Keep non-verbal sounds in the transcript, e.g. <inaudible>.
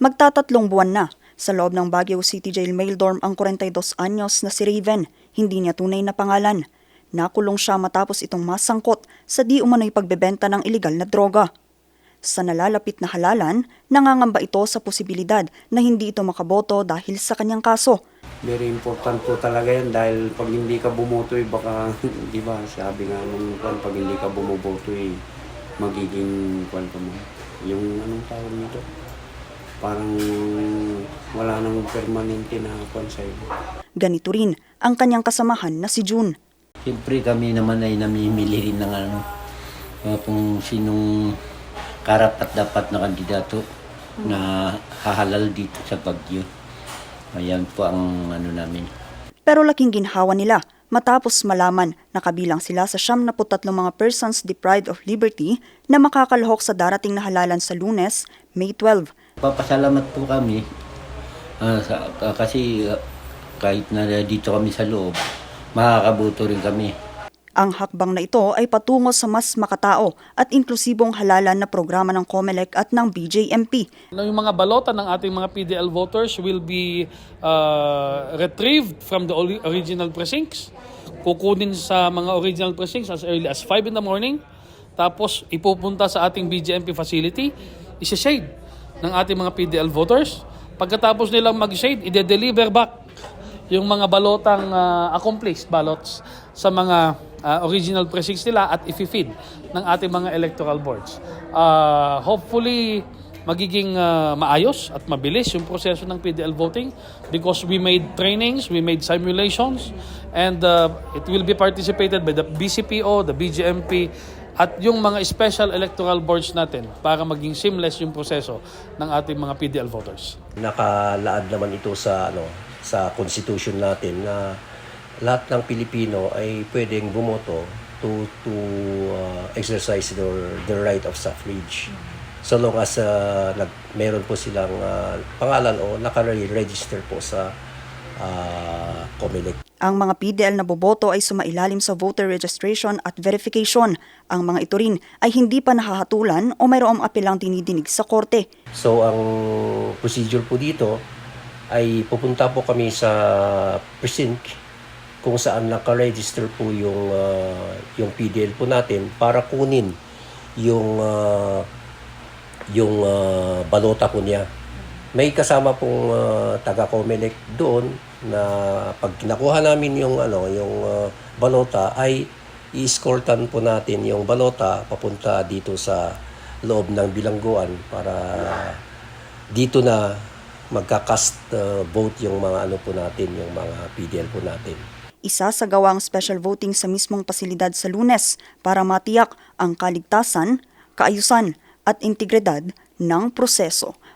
Magtatatlong buwan na sa loob ng Baguio City Jail Mail Dorm ang 42 anyos na si Raven. Hindi niya tunay na pangalan. Nakulong siya matapos itong masangkot sa di umano'y pagbebenta ng ilegal na droga. Sa nalalapit na halalan, nangangamba ito sa posibilidad na hindi ito makaboto dahil sa kanyang kaso. Very important po talaga yan dahil pag hindi ka bumoto eh baka, <laughs> di ba, sabi nga nung pag hindi ka bumoboto eh, magiging kwan ka mo. Yung anong tawag nito? Parang wala nang permanente na kwan. Ganito rin ang kanyang kasamahan na si June. Siyempre kami naman ay namimili rin ng ano, uh, kung sinong karapat dapat na kandidato na hahalal dito sa Baguio. Ayan po ang ano namin. Pero laking ginhawa nila matapos malaman na kabilang sila sa siyam na putatlong mga persons deprived of liberty na makakalahok sa darating na halalan sa lunes, May 12. Papasalamat po kami ah, sa, ah, kasi ah, kahit na dito kami sa loob, makakabuto rin kami. Ang hakbang na ito ay patungo sa mas makatao at inklusibong halalan na programa ng COMELEC at ng BJMP. Na yung mga balota ng ating mga PDL voters will be uh, retrieved from the ori- original precincts. Kukunin sa mga original precincts as early as 5 in the morning. Tapos ipupunta sa ating BJMP facility. Isa-shade ng ating mga PDL voters. Pagkatapos nilang mag-shade, ide-deliver back yung mga balotang uh, accomplished ballots sa mga uh, original precincts nila at ifi-feed ng ating mga electoral boards. Uh, hopefully, magiging uh, maayos at mabilis yung proseso ng PDL voting because we made trainings, we made simulations, and uh, it will be participated by the BCPO, the BGMP, at yung mga special electoral boards natin para maging seamless yung proseso ng ating mga PDL voters. nakalaad naman ito sa ano sa constitution natin na lahat ng Pilipino ay pwedeng bumoto to to uh, exercise their their right of suffrage so long as uh, nag meron po silang uh, pangalan o naka-register po sa uh, COMELEC Ang mga PDL na boboto ay sumailalim sa voter registration at verification. Ang mga ito rin ay hindi pa nahahatulan o mayroong apelang dinidinig sa korte. So ang procedure po dito ay pupunta po kami sa precinct kung saan naka-register po yung ah, yung PDL po natin para kunin yung ah, yung ah, balota po niya. May kasama pong ah, taga Comelec doon na pag nakuha namin yung ano yung ah, balota ay i-escortan po natin yung balota papunta dito sa loob ng bilangguan para dito na magka-cast uh, vote yung mga ano po natin, yung mga PDL po natin. Isa sa gawang special voting sa mismong pasilidad sa lunes para matiyak ang kaligtasan, kaayusan at integridad ng proseso.